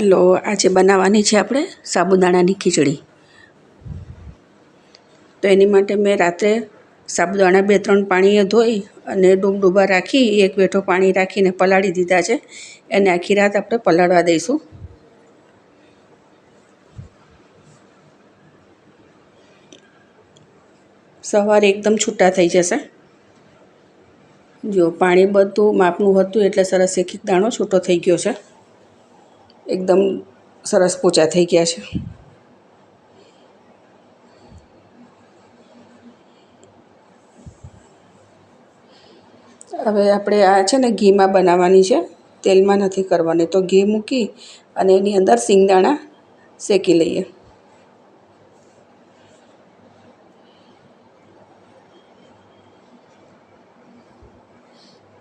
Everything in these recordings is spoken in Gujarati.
લો આજે બનાવવાની છે આપણે, સાબુદાણાની ખીચડી. તો એની માટે મેં રાત્રે સાબુદાણા બે ત્રણ પાણીએ ધોઈ અને ડૂબડૂબા રાખી, એક વેઠો પાણી રાખીને પલાળી દીધા છે. એને આખી રાત આપણે પલાળવા દઈશું. સવારે એકદમ છૂટા થઈ જશે. જો પાણી બધું માપનું હતું એટલે સરસ એક એક દાણો છૂટો થઈ ગયો છે. એકદમ સરસ પોચા થઈ ગયા છે. હવે આપણે આ છે ને ઘીમાં બનાવવાની છે. તેલમાં નથી કરવાની, તો ઘી મૂકી અને એની અંદર સિંગદાણા શેકી લઈએ.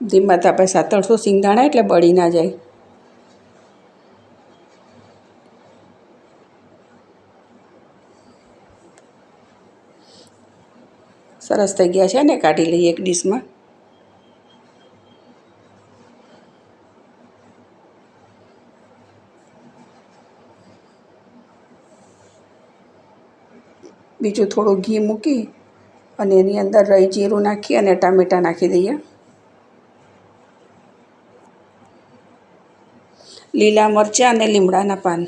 ધીમા તાપે સાતળશો સિંગદાણા એટલે બળી ના જાય. સરસ થઈ ગયા છે ને કાઢી લઈએ એક ડીશમાં. બીજું થોડું ઘી મૂકી અને એની અંદર રહી જીરું નાખી અને ટામેટાં નાખી દઈએ. લીલા મરચાં અને લીમડાના પાન.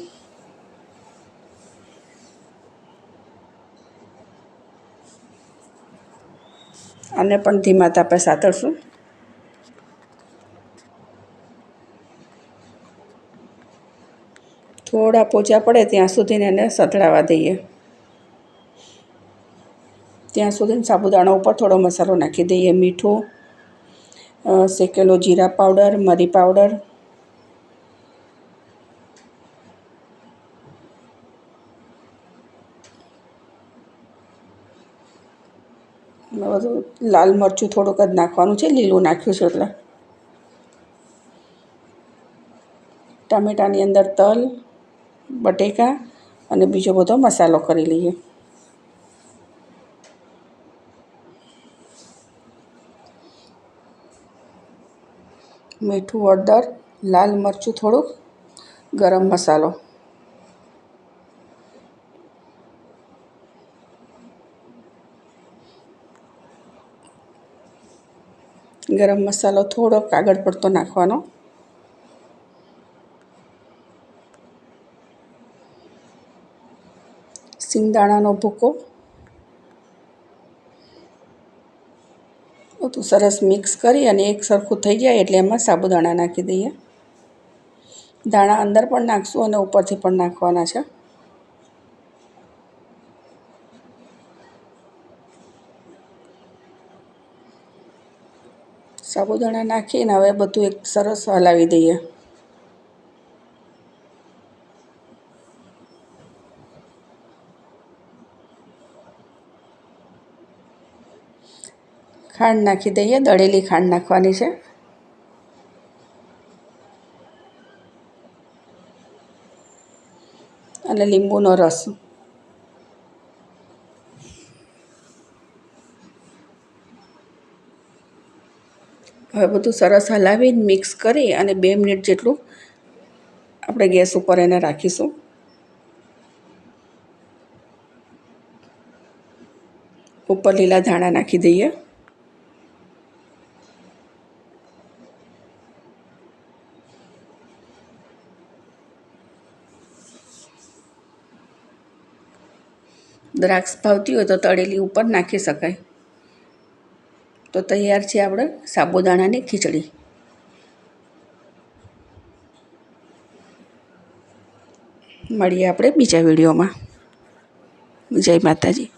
આને પણ ધીમા તાપે સાતળશું. થોડા પોચા પડે ત્યાં સુધીને એને સતળાવા દઈએ. ત્યાં સુધી સાબુદાણા ઉપર થોડો મસાલો નાખી દઈએ. મીઠું શેકેલો જીરા પાવડર, મરી પાવડર લાલ મરચું થોડુંક જ નાખવાનું છે, લીલું નાખ્યું છે એટલે. ટામેટાની અંદર તલ, બટેકા અને બીજો બધો મસાલો કરી લઈએ. મીઠું હળદર, લાલ મરચું થોડુંક, ગરમ મસાલો. ગરમ મસાલો થોડો કાગળ પડતો નાખવાનો. સિંગદાણાનો ભૂકો. બધું સરસ મિક્સ કરી અને એક સરખું થઈ જાય એટલે એમાં સાબુદાણા નાખી દઈએ. દાણા અંદર પણ નાખશું અને ઉપરથી પણ નાખવાના છે. સાબુદાણા નાખીને હવે બધું એક સરસ હલાવી દઈએ. ખાંડ નાખી દઈએ, દળેલી ખાંડ નાખવાની છે. અને લીંબુનો રસ. હવે બધું સરસ હલાવી મિક્સ કરી અને બે મિનિટ જેટલું આપણે ગેસ ઉપર એને રાખીશું. ઉપર લીલા ધાણા નાખી દઈએ. દ્રાક્ષ ભાવતી હોય તો તળેલી ઉપર નાખી શકાય. તો તૈયાર છે આપણે સાબુદાણાની ખીચડી. મળીએ આપણે બીજા વિડીયોમાં. જય માતાજી.